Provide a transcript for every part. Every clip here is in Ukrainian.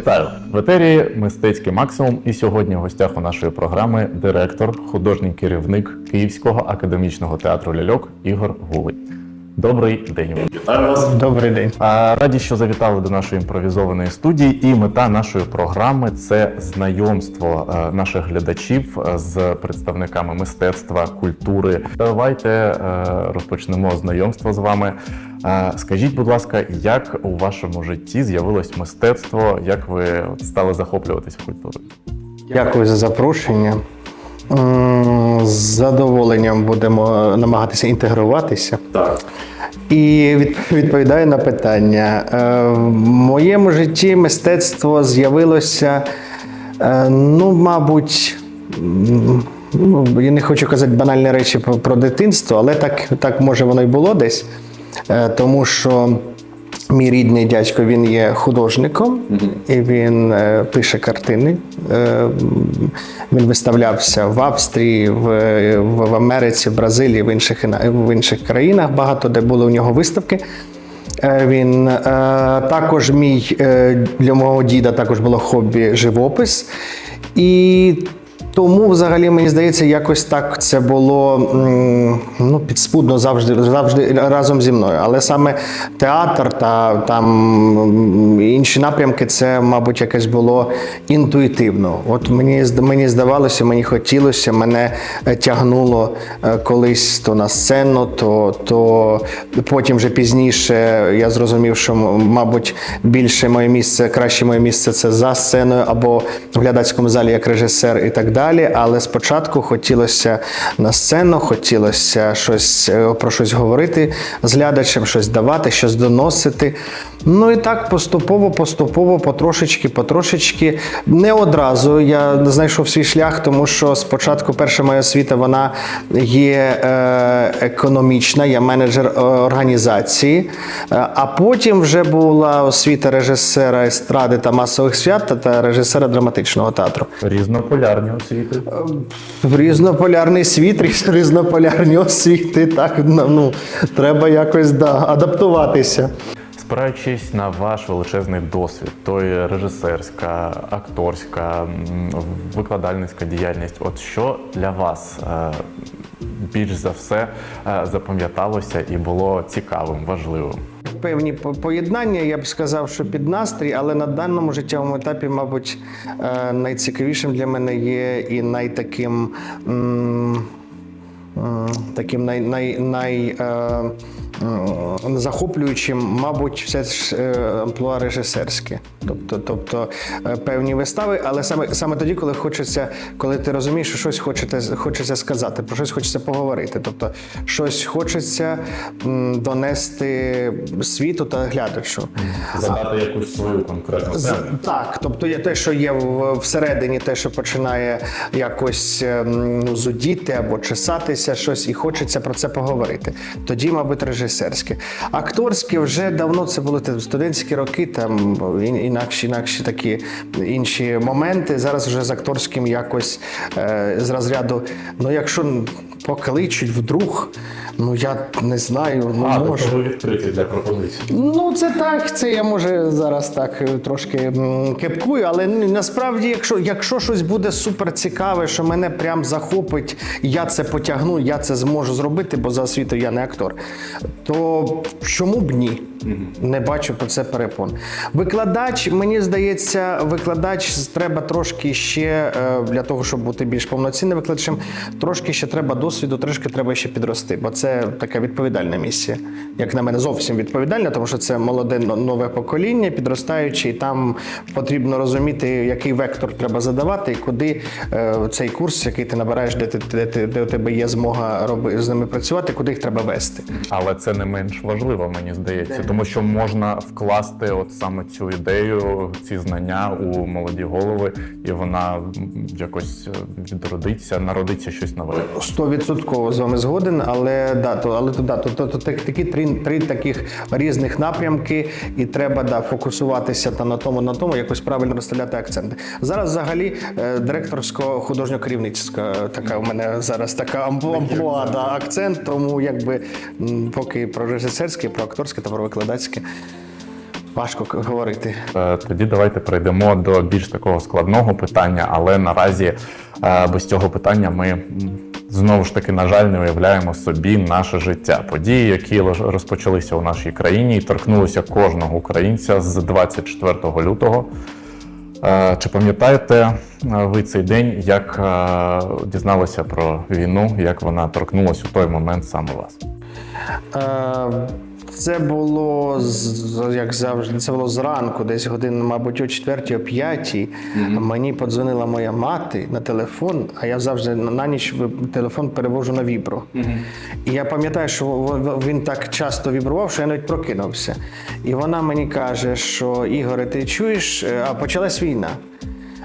Вітаю в етері мистецький максимум. І сьогодні в гостях у нашої програми директор, художній керівник Київського академічного театру ляльок Ігор Гулий. Добрий день. Вітаю вас. Добрий день. А, Раді, що завітали до нашої імпровізованої студії. І мета нашої програми це знайомство е, наших глядачів е, з представниками мистецтва, культури. Давайте е, розпочнемо знайомство з вами. Скажіть, будь ласка, як у вашому житті з'явилось мистецтво? Як ви стали захоплюватися культурою? Дякую за запрошення. М, З задоволенням будемо намагатися інтегруватися. Так. І відповідаю на питання. Е, В моєму житті мистецтво з'явилося, е, ну, мабуть, ну, я не хочу казати банальні речі про, дитинство, але так, так може воно й було десь. Е, Тому що мій рідний дядько він є художником, і він е, пише картини. Е, він виставлявся в Австрії, в, Америці, в Бразилії, в інших, в інших країнах, багато де були у нього виставки. Е, Він також мій для мого діда також було хобі живопис. І тому, взагалі, мені здається, якось так це було ну, підспудно завжди, завжди разом зі мною. Але саме театр та там інші напрямки, це, мабуть, якесь було інтуїтивно. От мені, мені здавалося, мені хотілося, мене е, тягнуло е, колись то на сцену, то, то потім вже пізніше я зрозумів, що, мабуть, більше моє місце, краще моє місце це за сценою або в глядацькому залі як режисер і так далі. Але спочатку хотілося на сцену, хотілося щось е, про щось говорити з глядачем, щось давати, щось доносити. Ну і так поступово, поступово, потрошечки, потрошечки. Не одразу я знайшов свій шлях, тому що спочатку перша моя освіта вона є е, економічна, я менеджер е, організації. А потім вже була освіта режисера естради та масових свят та режисера драматичного театру. Різнополярні освіти. В різнополярний світ, різ- різнополярні освіти. Так ну, ну треба якось да, адаптуватися. Спираючись на ваш величезний досвід, то є режисерська, акторська, викладальницька діяльність. От що для вас е, більш за все е, запам'яталося і було цікавим, важливим? Певні поєднання, я б сказав, що під настрій, але на даному життєвому етапі, мабуть, е, найцікавішим для мене є і найтаким. Таким най, най, най, е, захоплюючим, мабуть, все ж е, амплуа режисерське. Тобто, тобто е, певні вистави, але саме, саме тоді, коли хочеться, коли ти розумієш, що щось хочете, хочеться сказати, про щось хочеться поговорити. Тобто, щось хочеться донести світу та глядачу. Задати якусь свою конкретну З- Так, тобто є те, що є всередині, те, що починає якось ну, зудіти або чесатися щось, і хочеться про це поговорити. Тоді, мабуть, режисерське. Акторське вже давно це були студентські роки, там інакші, інакші такі інші моменти. Зараз вже з акторським якось е, з розряду. Ну, якщо покличуть вдруг, ну я не знаю, ну А, може. тобто відкриті для пропозицій. Ну, це так, це я може зараз так е, трошки кепкую, але насправді, якщо, якщо щось буде супер цікаве, що мене прям захопить, я це потягну, я це зможу зробити, бо за освітою я не актор, то чому б ні? Не бачу про це перепон. Викладач, мені здається, викладач треба трошки ще е, для того, щоб бути більш повноцінним викладачем, трошки ще треба досвіду, трошки треба ще підрости, бо це така відповідальна місія. Як на мене, зовсім відповідальна, тому що це молоде нове покоління, підростаюче, і там потрібно розуміти, який вектор треба задавати, і куди е, цей курс, який ти набираєш, де ти де, ти, де у тебе є змога роби, з ними працювати, куди їх треба вести. Але це не менш важливо, мені здається, тому що можна вкласти от саме цю ідею, ці знання у молоді голови, і вона якось е, відродиться, народиться щось нове. Стовідсотково з вами згоден, але да, то, але то, да, то, то, то так- такі три, три таких різних напрямки, і треба да, фокусуватися та на тому, на тому, якось правильно розставляти акценти. Зараз взагалі е, директорсько художньо керівницька така у мене зараз така амплуа, да, акцент, тому якби поки про режисерське, про акторське та про викладацьке. Важко говорити. Е, Тоді давайте перейдемо до більш такого складного питання, але наразі е, без цього питання ми знову ж таки, на жаль, не уявляємо собі наше життя. Події, які розпочалися у нашій країні і торкнулися кожного українця з 24 лютого. Е, Чи пам'ятаєте ви цей день, як дізналися про війну, як вона торкнулася у той момент саме вас? Е, Це було як завжди. Це було зранку, десь годин, мабуть, о 4 о 5 Мені подзвонила моя мати на телефон, а я завжди на ніч телефон перевожу на вібро. І я пам'ятаю, що він так часто вібрував, що я навіть прокинувся. І вона мені каже, що Ігоре, ти чуєш, Е, а почалась війна.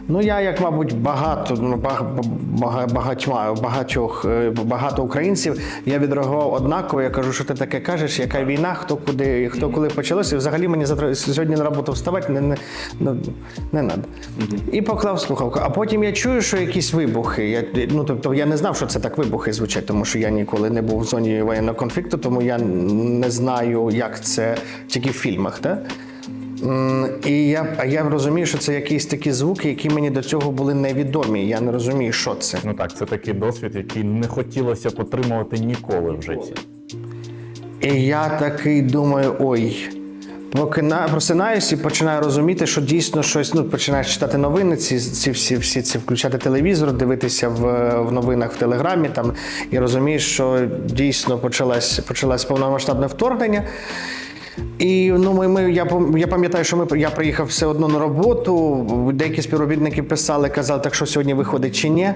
Ну, я, як, мабуть, багато, ну, баг- бага- багатьма, багатьох, е, багато українців, я відреагував однаково. Я кажу, що ти таке кажеш, яка війна, хто куди, хто коли почалося. І взагалі мені завтра сьогодні на роботу вставати не, не, ну, не треба. І поклав слухавку. А потім я чую, що якісь вибухи. Я, ну, тобто я не знав, що це так вибухи звучать, тому що я ніколи не був в зоні воєнного конфлікту, тому я не знаю, як це тільки в фільмах. Так? І я, а я розумію, що це якісь такі звуки, які мені до цього були невідомі. Я не розумію, що це. Ну так, це такий досвід, який не хотілося б отримувати ніколи в житті. І я такий думаю: ой. Прокина- Просинаюсь і починаю розуміти, що дійсно щось. Ну, починаєш читати новини, ці, ці всі, всі ці включати телевізор, дивитися в, в новинах в телеграмі там, і розумієш, що дійсно почалось, почалось повномасштабне вторгнення. І ну, ми, ми, я, я пам'ятаю, що ми, я приїхав все одно на роботу. Деякі співробітники писали, казали, так що сьогодні виходить чи ні.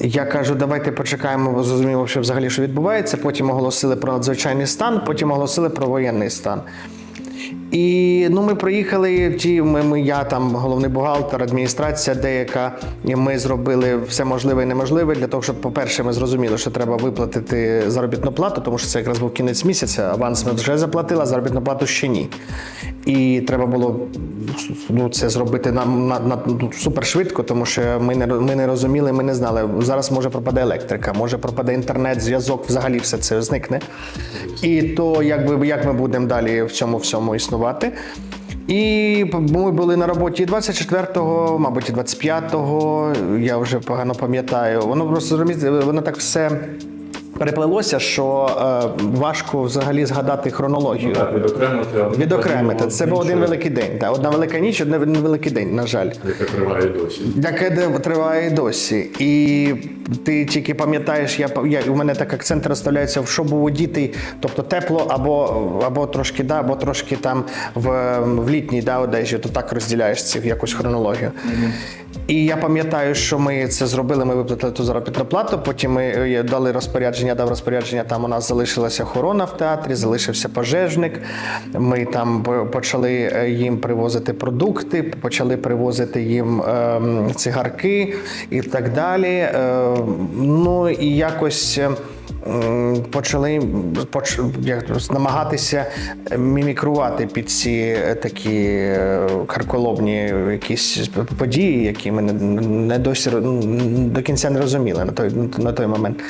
Я кажу, давайте почекаємо, зрозуміло, що взагалі що відбувається. Потім оголосили про надзвичайний стан, потім оголосили про воєнний стан. І ну, ми приїхали. Ті, ми, ми, я там головний бухгалтер, адміністрація деяка. І ми зробили все можливе і неможливе для того, щоб, по-перше, ми зрозуміли, що треба виплатити заробітну плату, тому що це якраз був кінець місяця. Аванс ми вже заплатили, а заробітну плату ще ні. І треба було ну, це зробити на, на, на ну, супер швидко, тому що ми не, ми не розуміли, ми не знали. Зараз може пропаде електрика, може пропаде інтернет, зв'язок, взагалі все це зникне. І то якби як ми будемо далі в цьому всьому існувати. І ми були на роботі 24-го, мабуть, і 25-го, я вже погано пам'ятаю. Воно просто воно так все переплелося, що е, важко взагалі згадати хронологію. відокремити. Відокремити. Це був один великий день. Так, одна велика ніч, один великий день, на жаль. Яка триває досі. Яке де- триває досі. І ти тільки пам'ятаєш, я, я, у мене так акцент розставляється, в що був одітий, тобто тепло або, або трошки, да, або трошки там в, в літній да, одежі, то так розділяєш ці якусь хронологію. І я пам'ятаю, що ми це зробили. Ми виплатили ту заробітну плату. Потім ми е, дали розпорядження, дав розпорядження. Там у нас залишилася охорона в театрі, залишився пожежник. Ми там по- почали е, їм привозити продукти, почали привозити їм ем, цигарки і так далі. Е, ну і якось. Е, Почали поч, як, намагатися мімікрувати під ці е, такі е, карколомні якісь події, які ми не, не досі до кінця не розуміли на той, на той момент.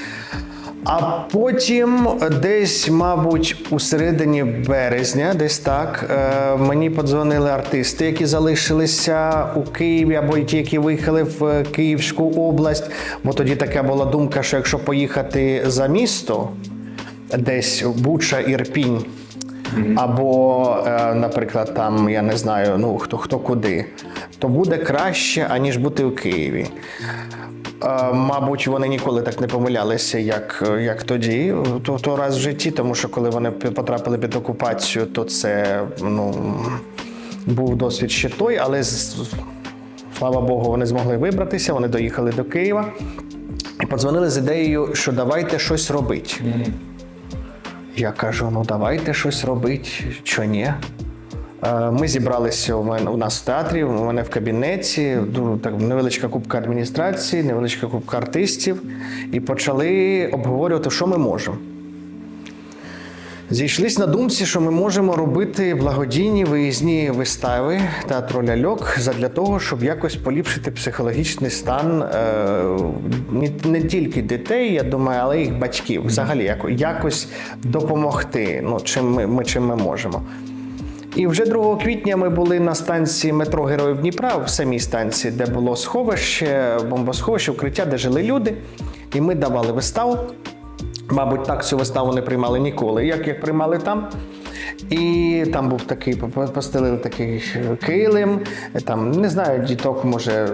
А потім, десь, мабуть, у середині березня, десь так, е, мені подзвонили артисти, які залишилися у Києві, або ті, які виїхали в Київську область. Бо тоді така була думка, що якщо поїхати за місто, десь Буча, Ірпінь, або, е, наприклад, там я не знаю, ну хто хто куди, то буде краще, аніж бути у Києві. Мабуть, вони ніколи так не помилялися, як, як тоді, то, то раз в житті, тому що коли вони потрапили під окупацію, то це ну, був досвід ще той, але слава Богу, вони змогли вибратися, вони доїхали до Києва і подзвонили з ідеєю, що давайте щось робити. Я кажу: ну давайте щось робити, що ні. Е, Ми зібралися у мене у нас в театрі, у мене в кабінеті, так, невеличка кубка адміністрації, невеличка кубка артистів, і почали обговорювати, що ми можемо. Зійшлись на думці, що ми можемо робити благодійні виїзні вистави театру ляльок задля того, щоб якось поліпшити психологічний стан е, не, тільки дітей, я думаю, але їх батьків. Взагалі, яко- якось допомогти. Ну, чим ми чим ми можемо. І вже 2 квітня ми були на станції метро Героїв Дніпра, в самій станції, де було сховище, бомбосховище, укриття, де жили люди. І ми давали виставу. Мабуть, так цю виставу не приймали ніколи, як, як приймали там. І там був такий, постелили такий килим, там, не знаю, діток, може,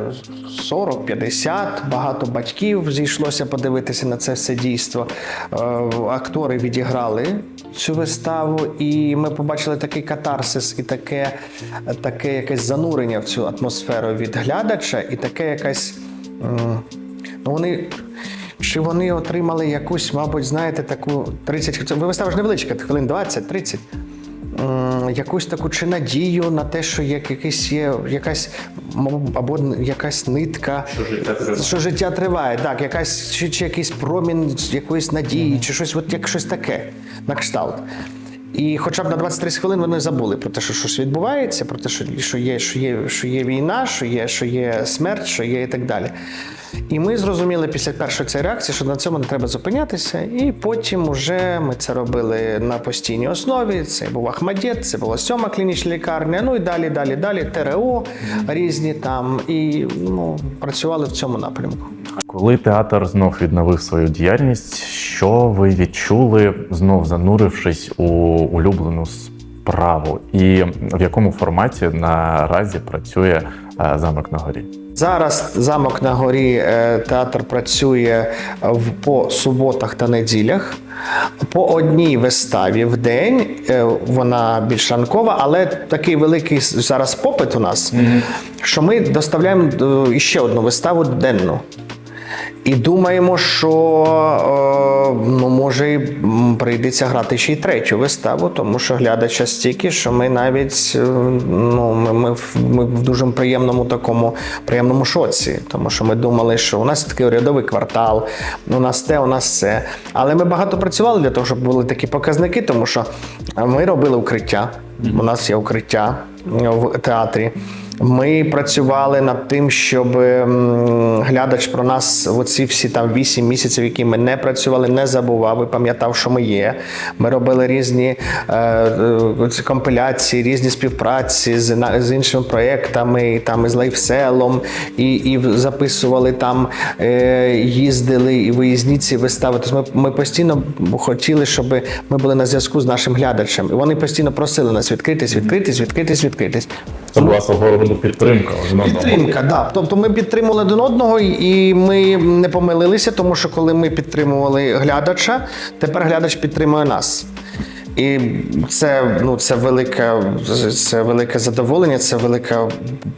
40-50, багато батьків зійшлося подивитися на це все дійство. Е, Актори відіграли цю виставу, і ми побачили такий катарсис і таке, таке якесь занурення в цю атмосферу від глядача, і таке якась. Ну, вони чи вони отримали якусь, мабуть, знаєте, таку 30 це вистава ж невеличка, хвилин 20-30. Якусь таку чи надію на те, що як якийсь є якась або якась нитка, Що життя триває. що життя триває, так, якась чи, чи якийсь промін якоїсь надії, чи щось, от як щось таке на кшталт. І хоча б на 20-30 хвилин вони забули про те, що щось відбувається, про те, що, що, є, що, є, що є війна, що є, що є смерть, що є і так далі. І ми зрозуміли після першої цієї реакції, що на цьому не треба зупинятися. І потім вже ми це робили на постійній основі. Це був Ахмадєт, це була сьома клінічна лікарня. Ну і далі, далі, далі. ТРО різні там. І ну, працювали в цьому напрямку. Коли театр знов відновив свою діяльність, що ви відчули, знов занурившись у улюблену справу? І в якому форматі наразі працює е, замок на горі? Зараз замок на горі е, театр працює в- по суботах та неділях. По одній виставі в день е, вона більш ранкова, але такий великий зараз попит у нас, що ми доставляємо е, ще одну виставу денну. І думаємо, що е, ну, може і, прийдеться грати ще й третю виставу, тому що глядача стільки, що ми навіть е, ну, ми, ми, ми в дуже приємному такому приємному шоці. Тому що ми думали, що у нас такий урядовий квартал, у нас те, у нас це. Але ми багато працювали для того, щоб були такі показники, тому що ми робили укриття. У нас є укриття в театрі. Ми працювали над тим, щоб глядач про нас оці всі там 8 місяців, які ми не працювали, не забував і пам'ятав, що ми є. Ми робили різні е, е, компиляції, різні співпраці з, на- з іншими проєктами, там із лайфселом, і, і записували там, е, їздили і виїзні ці вистави. Тобто ми, ми постійно хотіли, щоб ми були на зв'язку з нашим глядачем. І вони постійно просили нас відкритись, відкритись, відкритись, відкритись. Це була свого підтримка. один одного. Підтримка, да. Тобто ми підтримували один одного, і ми не помилилися, тому що коли ми підтримували глядача, тепер глядач підтримує нас. І це, ну, це, велике, це велике задоволення, це велика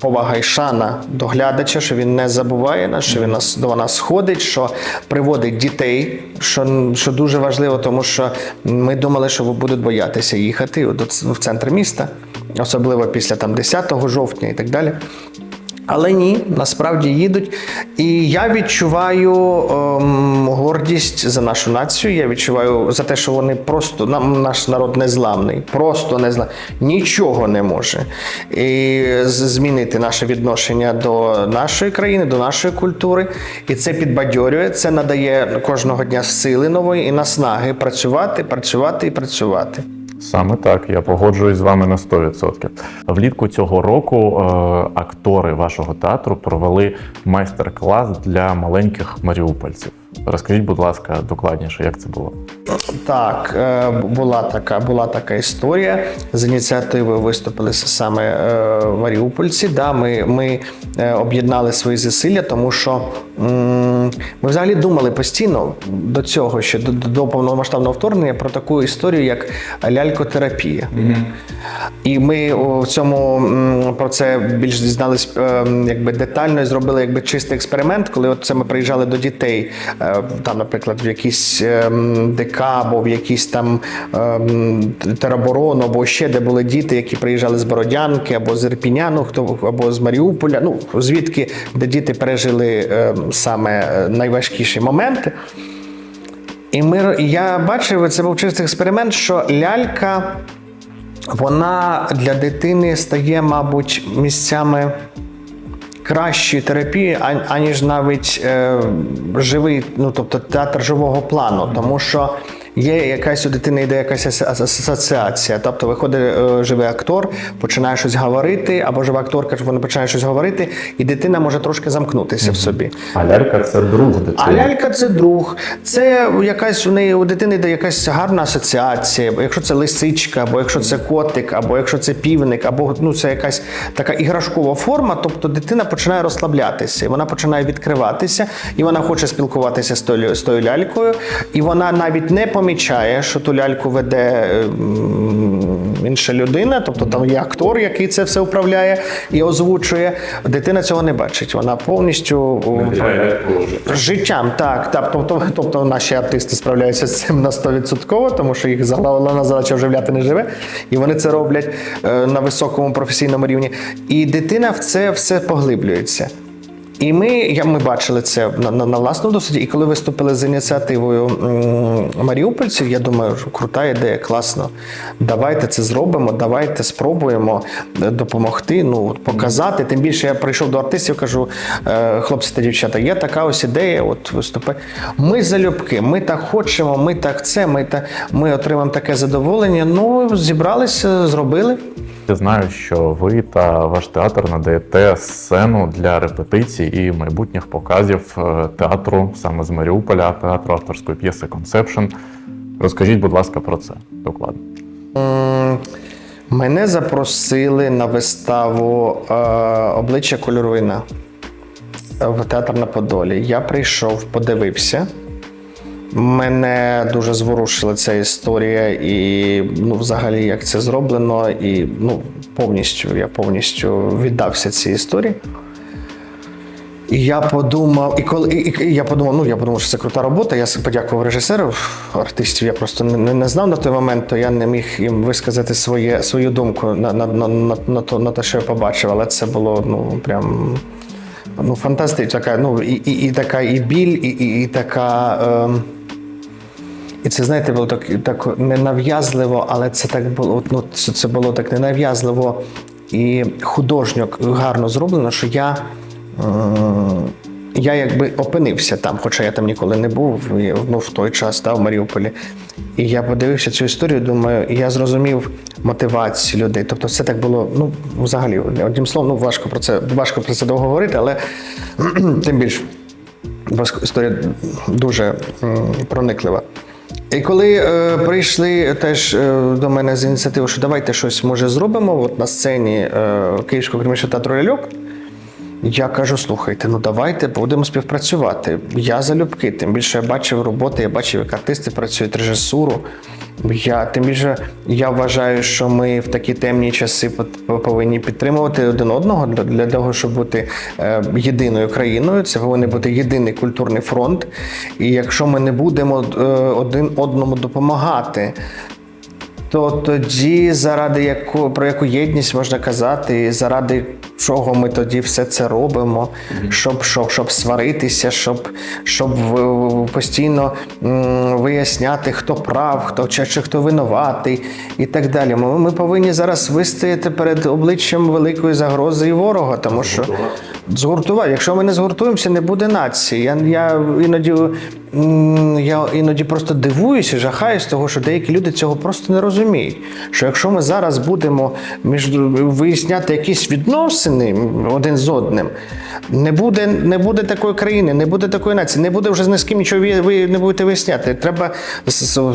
повага і шана до глядача, що він не забуває нас, що він нас до нас ходить, що приводить дітей, що, що дуже важливо, тому що ми думали, що будуть боятися їхати в центр міста, особливо після там 10 жовтня і так далі. Але ні, насправді їдуть. І я відчуваю ем, гордість за нашу націю. Я відчуваю за те, що вони просто нам наш народ незламний, просто незламний, нічого не може і змінити наше відношення до нашої країни, до нашої культури. І це підбадьорює, це надає кожного дня сили нової і наснаги працювати, працювати і працювати. Саме так, я погоджуюсь з вами на 100%. Влітку цього року е, актори вашого театру провели майстер-клас для маленьких маріупольців. Розкажіть, будь ласка, докладніше, як це було? Так, е, була така, була така історія. З ініціативи виступили саме е, маріупольці. Да, ми ми е, об'єднали свої зусилля, тому що ми взагалі думали постійно до цього, ще до, до повномасштабного вторгнення про таку історію, як лялькотерапія. І ми в цьому про це більш дізнались е, якби детально і зробили якби чистий експеримент, коли от це ми приїжджали до дітей, е, там, наприклад, в якийсь е, ДК або в якийсь там е, тероборону, або ще де були діти, які приїжджали з Бородянки, або з Ірпіня, ну, хто або з Маріуполя, ну звідки де діти пережили е, саме е, найважкіші моменти. І ми, я бачив, це був чистий експеримент, що лялька, вона для дитини стає, мабуть, місцями кращої терапії, аніж навіть е, живий, ну тобто театр живого плану. Тому що є якась у дитини йде якась ас- ас- асоціація. Тобто виходить е, живий актор, починає щось говорити, або жива акторка вона починає щось говорити, і дитина може трошки замкнутися в собі. А лялька це друг дитини. А лялька це друг, це якась у неї у дитини йде якась гарна асоціація. Якщо це лисичка, або якщо це котик, або якщо це півник, або ну це якась така іграшкова форма. Тобто дитина починає розслаблятися, і вона починає відкриватися, і вона хоче спілкуватися з тою, з тою лялькою, і вона навіть не помічає, що ту ляльку веде ем, інша людина, тобто там є актор, який це все управляє і озвучує. Дитина цього не бачить. Вона повністю Життям, так, так. Тобто, тобто наші артисти справляються з цим на 100%, тому що їх головна задача вживляти не живе, і вони це роблять е, на високому професійному рівні. І дитина в це все поглиблюється. І ми, я, ми бачили це на, на, на власному досвіді. І коли виступили з ініціативою маріупольців, я думаю, крута ідея, класно. Давайте це зробимо, давайте спробуємо е, допомогти, ну показати. Тим більше я прийшов до артистів, кажу, е, хлопці та дівчата, є така ось ідея, от виступи. Ми залюбки, ми так хочемо, ми так це, ми так ми отримаємо таке задоволення. Ну, зібралися, зробили. Я знаю, що ви та ваш театр надаєте сцену для репетицій і майбутніх показів е, театру саме з Маріуполя, театру авторської п'єси Концепшн. Розкажіть, будь ласка, про це докладно. Мене запросили на виставу е, обличчя кольоровина в театр на Подолі. Я прийшов, подивився. Мене дуже зворушила ця історія, і ну, взагалі, як це зроблено, і ну, повністю я повністю віддався цій історії. І я подумав, і коли і, і я подумав, ну я подумав, що це крута робота. Я подякував режисеру артистів. Я просто не, не, знав на той момент, то я не міг їм висказати своє, свою думку на, на, на, на, на, то, на те, що я побачив. Але це було ну прям ну, фантастично. Така, ну, і, і, і така і біль, і, і, і така. Ем, і це, знаєте, було так, так ненав'язливо, але це так було. Ну, це, це було так ненав'язливо і художньо гарно зроблено, що я. е, Я якби опинився там, хоча я там ніколи не був, ну, в той час да, в Маріуполі. І я подивився цю історію, думаю, і я зрозумів мотивацію людей. Тобто, все так було, ну, взагалі, одним словом, ну, важко про це, важко про це довго говорити, але тим більше. Історія дуже прониклива. І коли е, прийшли теж е, до мене з ініціативою, що давайте щось може зробимо от на сцені е, Київського кримічного театру Ляльок, я кажу: слухайте, ну давайте будемо співпрацювати. Я залюбки, тим більше я бачив роботи, я бачив, як артисти працюють, режисуру. Я тим більше я вважаю, що ми в такі темні часи повинні підтримувати один одного для, для того, щоб бути е, єдиною країною. Це повинен бути єдиний культурний фронт. І якщо ми не будемо е, один одному допомагати, то тоді заради яку про яку єдність можна казати, заради чого ми тоді все це робимо, щоб, щоб, щоб сваритися, щоб, щоб постійно виясняти, хто прав, хто чи, чи хто винуватий і так далі. Ми, ми повинні зараз вистояти перед обличчям великої загрози і ворога, тому що згуртувати. Якщо ми не згуртуємося, не буде нації. Я, я іноді я іноді просто дивуюся, жахаюсь того, що деякі люди цього просто не розуміють. Що якщо ми зараз будемо між виясняти якісь відносини один з одним, не буде, не буде такої країни, не буде такої нації, не буде вже з ким нічого ви, не будете виясняти. Треба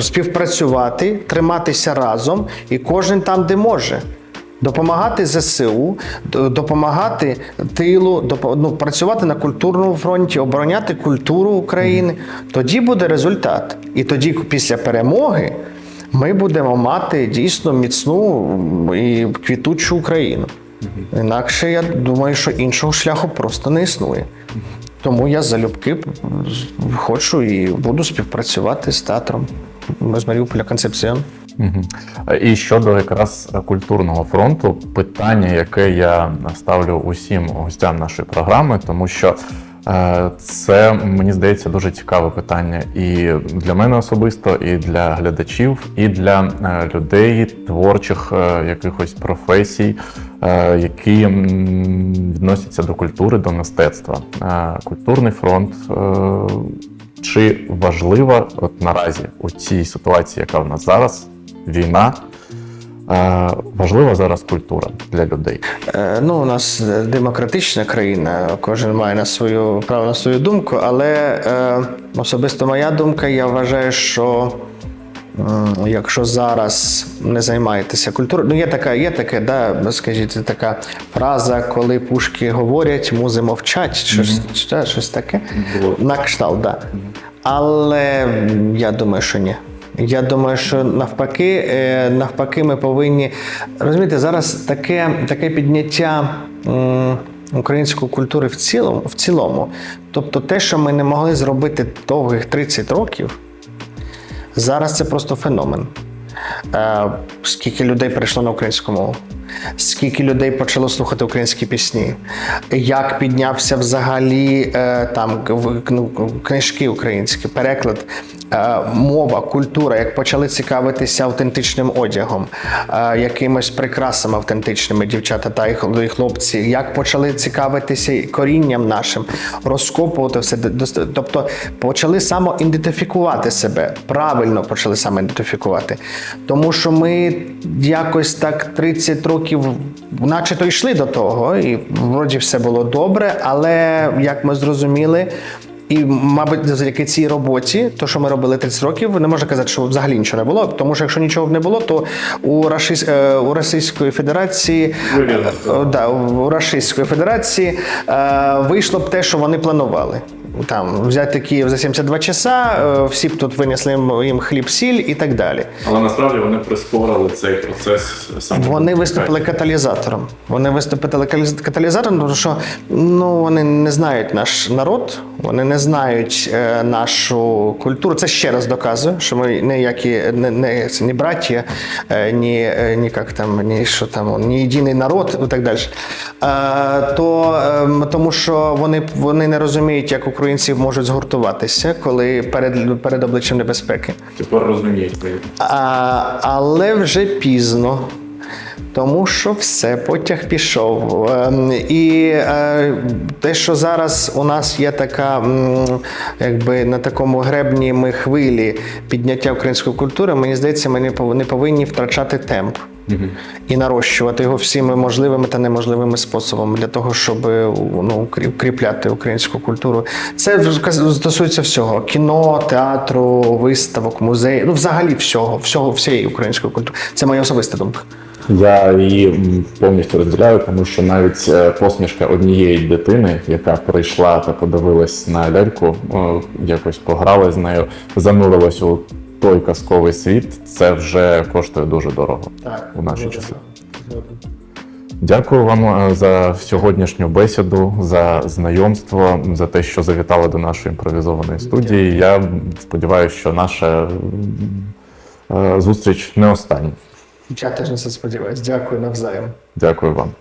співпрацювати, триматися разом, і кожен там, де може. Допомагати ЗСУ, допомагати тилу, допо- ну, працювати на культурному фронті, обороняти культуру України. Тоді буде результат. І тоді, після перемоги, ми будемо мати дійсно міцну і квітучу Україну. Інакше я думаю, що іншого шляху просто не існує. Тому я залюбки хочу і буду співпрацювати з театром з Маріуполя Концепціон. Мгм. І щодо якраз культурного фронту, питання, яке я ставлю усім гостям нашої програми, тому що е, це мені здається дуже цікаве питання і для мене особисто, і для глядачів, і для е, людей творчих е, якихось професій, е, які відносяться до культури, до мистецтва. Е, Культурний фронт. е, Чи важлива от наразі у цій ситуації, яка в нас зараз, війна, е, важлива зараз культура для людей? Е, Ну, у нас демократична країна, кожен має на свою право на свою думку, але е, особисто моя думка, я вважаю, що якщо зараз не займаєтеся культурою, ну є така, є таке, да, скажіть, така фраза, коли пушки говорять, музи мовчать, щось, mm щось таке. Було. На кшталт, да. Але я думаю, що ні. Я думаю, що навпаки, е, навпаки, ми повинні розумієте, зараз таке, таке підняття української культури в цілому, в цілому. Тобто, те, що ми не могли зробити довгих 30 років, зараз це просто феномен. Е, скільки людей перейшло на українську мову, скільки людей почало слухати українські пісні, як піднявся взагалі е, там ну, книжки українські, переклад, мова, культура, як почали цікавитися автентичним одягом, е, якимись прикрасами автентичними дівчата та і хлопці, як почали цікавитися корінням нашим, розкопувати все. Тобто почали самоідентифікувати себе, правильно почали самоідентифікувати. Тому що ми якось так 30 років, начебто йшли до того, і вроді все було добре, але як ми зрозуміли. І, мабуть, завдяки цій роботі, то, що ми робили 30 років, не можна казати, що взагалі нічого не було. Тому що якщо нічого б не було, то у, Рашис... е, у Російської Федерації е, да, у Російської Федерації е, вийшло б те, що вони планували. Там взяти Київ за 72 часа, всі б тут винесли їм- хліб, сіль і так далі. Але насправді вони прискорили цей процес саме. Вони виступили каталізатором. Вони виступили каталізатором, тому що ну вони не знають наш народ, вони не знають е, нашу культуру. Це ще раз доказує, що ми ніякі не, не, це ні браття, е, ні, е, ні як там, ні що там, ні єдиний народ і так далі. Е, то ем, тому що вони, вони не розуміють, як українці можуть згуртуватися, коли перед, перед обличчям небезпеки. Тепер розуміють. А, але вже пізно. Тому що все, потяг пішов. Ем, І е, те, що зараз у нас є така, якби на такому гребні ми хвилі підняття української культури, мені здається, ми не пов- повинні втрачати темп і нарощувати його всіми можливими та неможливими способами для того, щоб ну, укріпляти українську культуру. Це стосується всього: кіно, театру, виставок, музеїв, ну взагалі всього, всього, всієї української культури. Це моя особиста думка. Я її повністю розділяю, тому що навіть е, посмішка однієї дитини, яка прийшла та подивилась на ляльку, якось пограла з нею, занурилась у той казковий світ, це вже коштує дуже дорого Так, у наші часи. Дякую вам е, за сьогоднішню бесіду, за знайомство, за те, що завітали до нашої імпровізованої студії. Я сподіваюся, що наша е, зустріч не остання. Я теж на це сподіваюся. Дякую навзаєм. Дякую вам.